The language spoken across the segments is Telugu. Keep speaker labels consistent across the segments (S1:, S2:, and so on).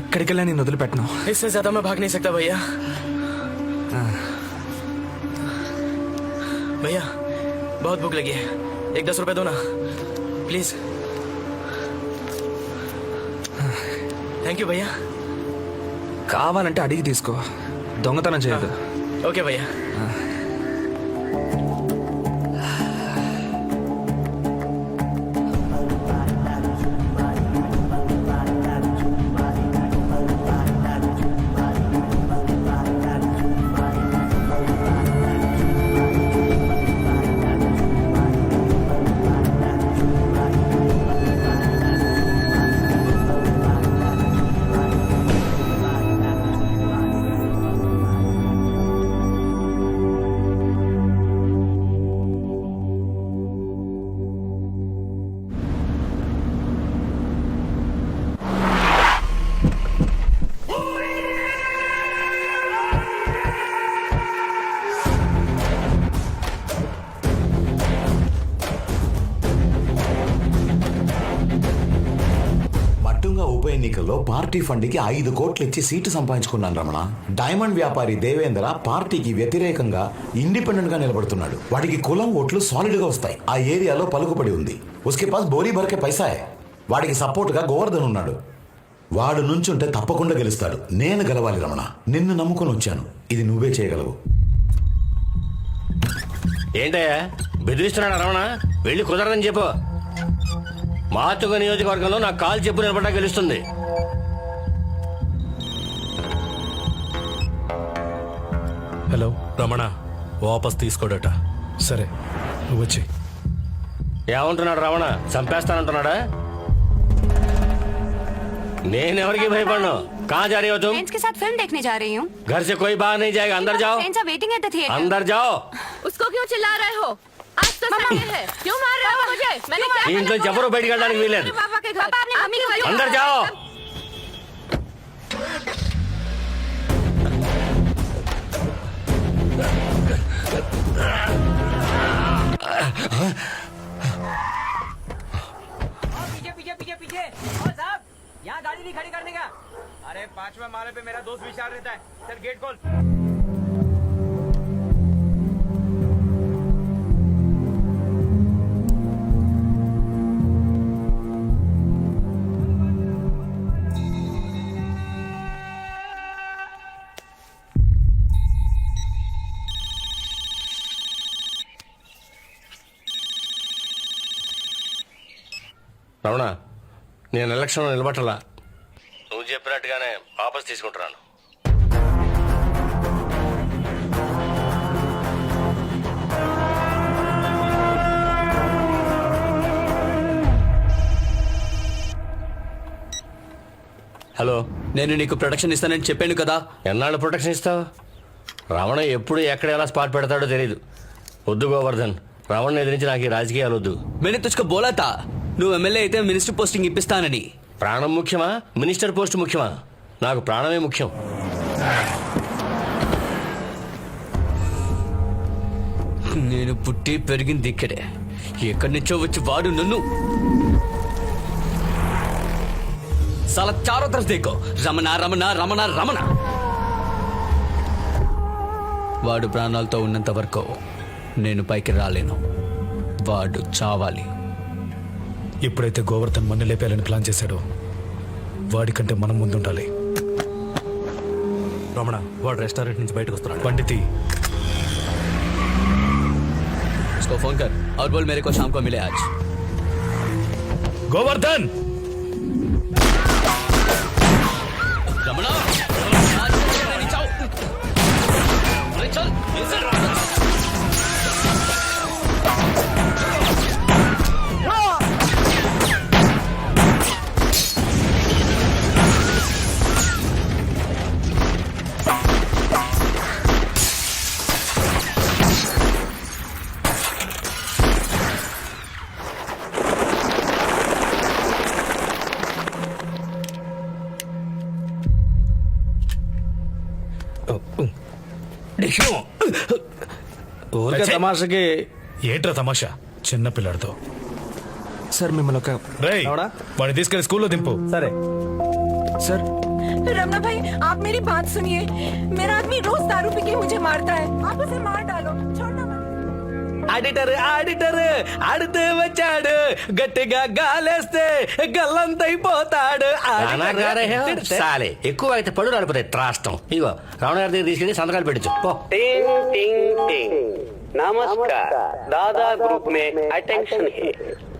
S1: ఎక్కడికి వెళ్ళా నేను వదిలిపెట్టను
S2: इससे ज्यादा मैं भाग नहीं सकता भैया भैया बहुत भूख लगी है एक दस रुपए दो ना प्लीज थैंक यू भैया
S1: కావాలంటే అడిగి తీసుకో దొంగతనం చేయదు
S2: ओके भैया
S3: ఎన్నికల్లో పార్టీ ఫండ్కి ఐదు కోట్లు ఇచ్చి సీటు సంపాదించుకున్నాను రమణ. డైమండ్ వ్యాపారి దేవేంద్ర పార్టీకి వ్యతిరేకంగా ఇండిపెండెంట్గా నిలబడుతున్నాడు. వాడికి కులం ఓట్లు సాలిడ్గా వస్తాయి. ఆ ఏరియాలో పలుకుపడి ఉంది. ఉస్కే పాస్ బోరీ భరకే పైసా వాడికి సపోర్ట్గా గోవర్ధన్ ఉన్నాడు. వాడు నుంచుంటే తప్పకుండా గెలుస్తాడు. నేను గెలవాలి రమణ. నిన్ను నమ్ముకొని వచ్చాను. ఇది నువ్వే చేయగలవు.
S4: ఏంటయ్యా? బెదిరిస్తున్నాడు రమణ? వెళ్ళి కుదరదని చెప్పు. మాతుగ నియోజకవర్గంలో నాకు కాల్ చెప్పు నిలబడ్డా గెలుస్తుంది
S5: హలో
S6: రమణ వాపస్ తీసుకోడట
S5: సరే నువ్వు వచ్చి
S4: ఏమంటున్నాడు రమణ చంపేస్తానంటున్నాడా నేనెవరికి భయపడను कहाँ जा रही हो तुम
S7: फ्रेंड्स के साथ फिल्म देखने जा रही हूँ
S4: घर से कोई बाहर नहीं जाएगा अंदर जाओ
S7: friends are waiting at the theatre
S4: अंदर जाओ
S7: उसको क्यों चिल्ला रहे हो तो जबर बैठ गया
S4: अंदर जाओ।
S8: पीछे पीछे पीछे पीछे। साहब यहाँ गाड़ी नहीं खड़ी करने का। अरे पांचवा माले पे मेरा दोस्त विचार रहता है। सर गेट खोल।
S4: ఎలక్షన్లో నిలబట్టలా నువ్వు చెప్పినట్టుగానే వాపస్ తీసుకుంటున్నాను. హలో
S9: నేను నీకు ప్రొటెక్షన్ ఇస్తానని చెప్పాను కదా.
S4: ఎన్నాళ్ళు ప్రొటెక్షన్ ఇస్తావు? రావణ ఎప్పుడు ఎక్కడ ఎలా స్పాట్ పెడతాడో తెలియదు వద్దు గోవర్ధన్ రావణ్ ఎదిరించి నాకు ఈ రాజకీయాలు వద్దు.
S9: మెనే తుచ్చుకో బోలాతా. నువ్వు ఎమ్మెల్యే అయితే మినిస్టర్ పోస్టింగ్ ఇప్పిస్తానని.
S4: ప్రాణం ముఖ్యమా? మినిస్టర్ పోస్ట్ ముఖ్యమా? నాకు ప్రాణమే ముఖ్యం.
S9: నేను పుట్టి పెరిగింది ఇక్కడే. ఎక్కడి నుంచో వచ్చి వాడు నన్ను. సాలా చారో తరఫ్ దేకో. రమణ రమణ రమణ రమణ. వాడు ప్రాణాలతో ఉన్నంత వరకు నేను పైకి రాలేను. వాడు చావాలి.
S5: ఎప్పుడైతే గోవర్ధన్ మన్ను లేపేయాలని ప్లాన్ చేశాడో వాడికంటే మనం ముందుండాలి
S6: రమణ వాడు రెస్టారెంట్ నుంచి బయటకు వస్తున్నాడు
S5: పండితి
S9: उसको फोन कर और बोल मेरे को शाम को मिले आज
S5: గోవర్ధన్ తమాషకి ఏంట్రా తమాషా చిన్న పిల్లాడితో
S1: సార్ మిమ్మల్ని ఒక
S5: రేయ్ వాడిని తీసుకెళ్లి స్కూల్లో దింపు
S2: సరే
S1: సార్
S7: रमना भाई आप मेरी बात सुनिए मेरा आदमी रोज दारू पी के मुझे मारता है आप उसे मार डालो छोड़ना मत
S8: ఆడిటర్ ఆడిటర్ ఆడితే వచ్చాడు గట్టిగా గాలేస్తే గల్లంతైపోతాడు
S4: అనాగారే హే, సాలే ఎక్కువ అయితే పడు రాలిపోతాయి త్రాష్టం ఇగో రమణ గారి దగ్గర తీసుకెళ్ళి సంతకాలు పెట్టచ్చు పో
S10: टिंग टिंग टिंग नमस्कार दादा ग्रुप में अटेंशन है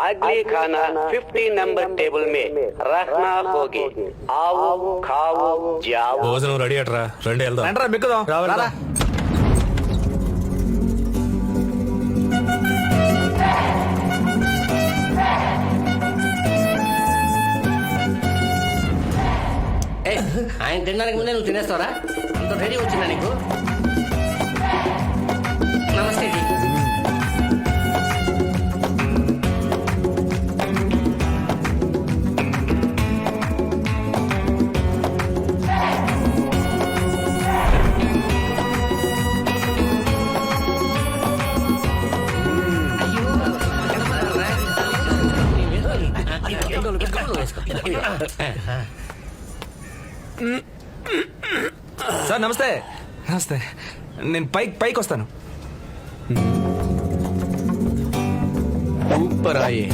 S10: अगली खाना 50 नंबर टेबल में रखना होगी आओ खाओ जाओ
S6: భోజనం రెడీ అట్రా రండి వెళ్దాం
S1: రండ్రా మిక్కుదాం రారా
S4: ఏ, ఆయన తినడానికి ముందే నువ్వు తినేస్తావరా అంత రెడీ వచ్చిందా నీకు
S1: సార్ నమస్తే నమస్తే నేను పైకి పైకి వస్తాను
S8: ऊपर आइए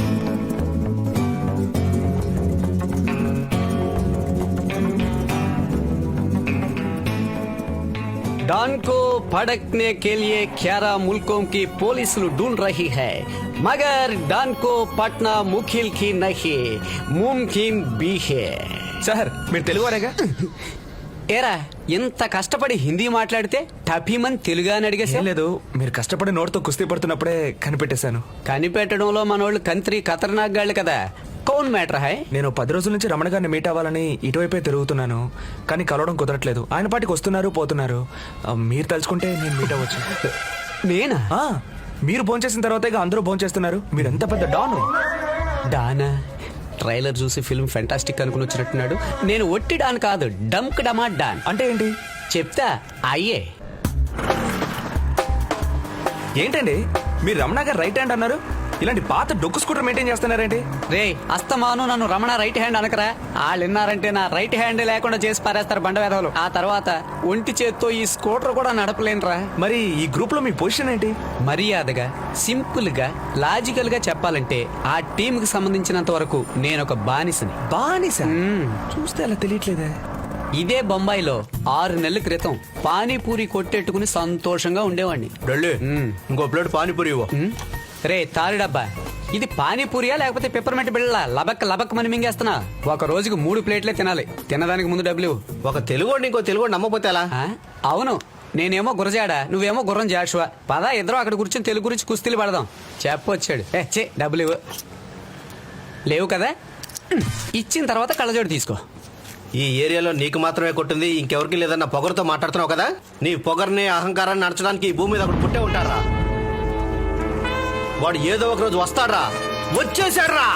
S8: डॉन को भड़कने के लिए ग्यारह मुल्कों की पुलिस ढूंढ रही है मगर डॉन को पटना मुखिल की नहीं मुमकिन भी है
S1: సార్ మీరు తెలుగు వారేగా
S8: ఏరా ఇంత కష్టపడి హిందీ మాట్లాడితే టఫీమన్ తెలుగు అని
S1: ఏం
S8: అడిగేసా
S1: లేదు మీరు కష్టపడి నోటితో కుస్తీ పడుతున్నప్పుడే కనిపెట్టేశాను
S8: కనిపెట్టడంలో మనోళ్ళు కంత్రి ఖతర్నాక్ గాళ్ళు కదా కౌన్ మ్యాటర్ హాయ్
S1: నేను పది రోజుల నుంచి రమణ గారిని మీట్ అవ్వాలని ఇటువైపే తిరుగుతున్నాను కానీ కలవడం కుదరట్లేదు. ఆయన పాటికి వస్తున్నారు పోతున్నారు. ఆ, మీరు తలుచుకుంటే నేను మీట్ అవ్వచ్చు.
S8: నేనా?
S1: ఆ, మీరు భోంచేసిన తర్వాత ఇక అందరూ భోంచేస్తున్నారు. మీరు ఎంత పెద్ద డాను.
S8: డానా ట్రైలర్ చూసి ఫిల్మ్ ఫెంటాస్టిక్ అనుకుని వచ్చినట్టున్నాడు. నేను ఒట్టి డాన్ కాదు డంక్ డమా డాన్.
S1: అంటే ఏంటి?
S8: చెప్తా అయ్యే.
S1: ఏంటండి? మీరు రమణ గారు రైట్ హ్యాండ్ అన్నారు? ఇలాంటి పాత డొక్కు స్కూటర్ మెయింటైన్ చేస్తున్నారేంటి?
S8: రే అస్తమాను నన్ను రమణ రైట్ హ్యాండ్ అనకరా. వాళ్ళు విన్నారంటే నా రైట్ హ్యాండ్ లేకుండా చేసి పారేస్తారు బండ వేధవులు. ఆ తర్వాత ఒంటి చేత్తో ఈ స్కూటర్ కూడా నడపలేనురా.
S1: మరి ఈ గ్రూప్లో మీ పొజిషన్ ఏంటి?
S8: మర్యాదగా సింపుల్గా లాజికల్గా చెప్పాలంటే ఆ టీమ్కి సంబంధించినంత వరకు నేను ఒక బానిసని.
S1: బానిస. చూస్తే అలా తెలియట్లేదే.
S8: ఇదే బొంబాయిలో ఆరు నెలల క్రితం పానీపూరి కొట్టెట్టుకుని సంతోషంగా ఉండేవాడిని.
S6: ఇంకో ప్లేట్ పానీపూరి ఇవ్వు.
S8: రే తారి డబ్బా. ఇది పానీపూరియా లేకపోతే పెప్పర్మెంట్ బిళ్ళ? లబక్ లబక్ మని మింగేస్తున్నా. ఒక రోజుకు మూడు ప్లేట్లే తినాలి. తినడానికి ముందు డబ్బులు ఇవ్వు.
S4: ఒక తెలుగు ఇంకో తెలుగు నమ్మపోతే ఎలా?
S8: ఆ? అవును. నేనేమో గురజాడ నువ్వేమో గుర్రం జాషువా. పద ఇద్దరు అక్కడ కూర్చొని తెలుగు గురించి కుస్తీలు పడదాం. చెప్పొచ్చాడు. ఏ చే డబ్బులు ఇవ్వు. లేవు కదా? ఉమ్, ఇచ్చిన తర్వాత కళ్ళజోడు తీసుకో.
S4: ఈ ఏరియాలో నీకు మాత్రమే కొట్టింది ఇంకెవరికి లేదన్న పొగరుతో మాట్లాడుతున్నావు కదా? నీ పొగర్ని అహంకారాన్ని నడచడానికి ఈ భూమి మీద ఒకటి పుట్టే ఉంటారా వాడు ఏదో ఒక రోజు వస్తాడ్రా. వచ్చేసాడ్రా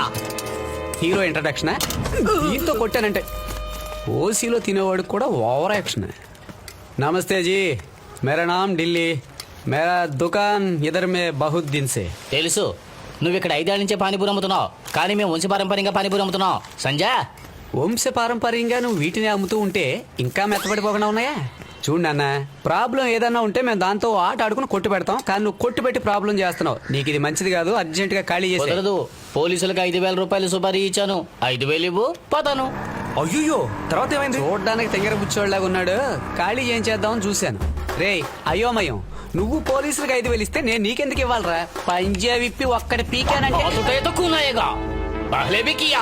S8: హీరో ఇంట్రడక్షన్ దీంతో కొట్టానంటే. ఓసీలో తినేవాడికి కూడా ఓవర్ యాక్షన్ నమస్తే జీ. మేరా నామ్ ఢిల్లీ. మేరా దుకాన్ ఇదర్ మే బహుత్ దిన్ సే.
S11: తెలుసు. నువ్వు ఇక్కడ ఐదేళ్ళ నుంచే పానీపూరి అమ్ముతున్నావు. కానీ మేము వంశ పారంపర్యంగా పానీపూరి అమ్ముతున్నాం సంజయ్
S8: వంశ పారంపర్యంగా నువ్వు వీటిని అమ్ముతూ ఉంటే ఇంకా మెత్తబడిపోకుండా ఉన్నాయా? చూడు నాన్న ప్రాబ్లం ఏదన్నా ఉంటే మేము దాంతో ఆట ఆడుకుని కొట్టు పెడతాం కానీ నువ్వు కొట్టు పెట్టి ప్రాబ్లం చేస్తున్నావు నీకు ఇది మంచిది కాదు అర్జెంట్ గా ఖాళీ చేసి
S11: కుదరదు పోలీసులకు ఐదు వేల రూపాయలు సుపారీ ఇచ్చాను ఐదు వేలు ఇవ్వు పోతాను
S1: అయ్యో తర్వాత ఏమైంది
S8: చూడడానికి తెంగర బుచ్చోళ్ళగా ఉన్నాడు ఖాళీ ఏం చేద్దామని చూశాను రేయ్ అయోమయం నువ్వు పోలీసులకు ఐదు వేలు ఇస్తే నేను నీకెందుకు ఇవ్వాలరా పంజా విప్పి ఒక్కడి పీకానంటే
S11: तो तो खून आएगा पहले भी किया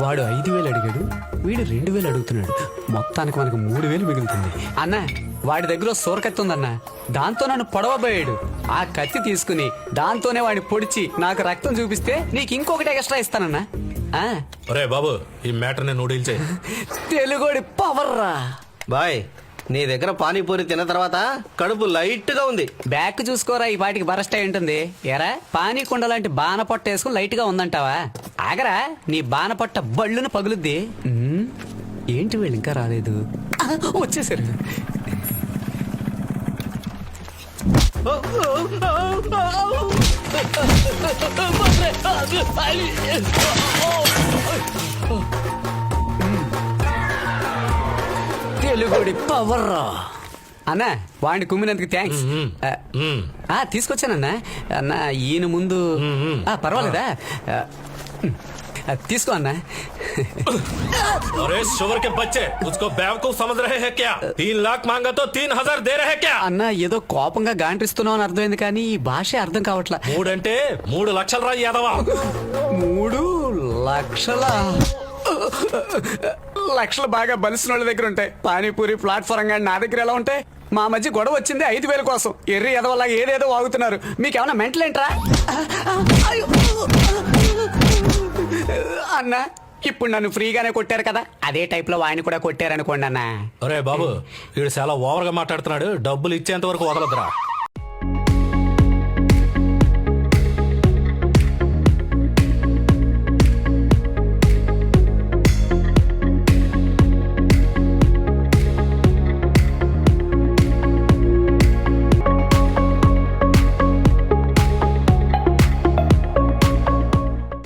S8: వాడు ఐదు వేలు అడిగాడు వీడు రెండు వేలు అడుగుతున్నాడు. మొత్తానికి మనకు మూడు వేలు మిగులుతుంది. అన్న వాడి దగ్గర సోరకత్తి ఉందన్న దాంతో నన్ను పొడవబోయాడు. ఆ కత్తి తీసుకుని దాంతోనే వాడిని పొడిచి నాకు రక్తం చూపిస్తే నీకు ఇంకొకటి ఎక్స్ట్రా ఇస్తానన్నా.
S6: ఒరే బాబు ఈ మ్యాటర్
S8: తెలుగోడి పవర్ రా
S6: బాయ్ నీ దగ్గర పానీపూరి తిన్న తర్వాత కడుపు లైట్గా ఉంది.
S8: బ్యాక్ చూసుకోరా ఈ పాటికి బరస్ట్ అయి ఉంటుంది. ఎరా పానీ కుండ లాంటి బాన పొట్ట వేసుకుని లైట్గా ఉందంటావా? ఆగరా నీ బాన పొట్ట బళ్ళును పగులుద్ది. ఉమ్, ఏంటి వీళ్ళు ఇంకా రాలేదు? ఆ, వచ్చేసారు. తెలుగుడి పవర్ అన్నా వాడిని కుమ్మినందుకు థ్యాంక్స్ ఆ, తీసుకొచ్చానన్నా. అన్న ఈయన ముందు ఆ, పర్వాలేదా? ఆ, ఆ, తీసుకో అన్నా
S6: अरे शुगर के बच्चे उसको बेवकूफ समझ रहे हैं क्या तीन लाख मांगा तो तीन हजार दे रहे हैं क्या
S8: అన్న ఏదో కోపంగా గాంటిస్తున్నావు అని అర్థమైంది కానీ ఈ భాష అర్థం కావట్లా
S6: మూడంటే మూడు లక్షలు రా యాదవా
S8: మూడు లక్షల లక్షలు బాగా బలిసిన వాళ్ళ దగ్గర ఉంటాయి పానీపూరి ప్లాట్ఫారం కానీ నా దగ్గర ఎలా ఉంటాయి మా మధ్య గొడవ వచ్చింది ఐదు వేల కోసం ఎర్రి ఎదవల్లాగా ఏదేదో వాగుతున్నారు మీకేమైనా మెంటల్ ఏంట్రా అయ్యో. అన్నా ఇప్పుడు నన్ను ఫ్రీగానే కొట్టారు కదా. అదే టైప్లో వాడిని కూడా కొట్టారనుకోండి అన్న.
S6: అరే బాబు వీడు చాలా ఓవర్గా మాట్లాడుతున్నాడు. డబ్బులు ఇచ్చేంత వరకు వదలదురా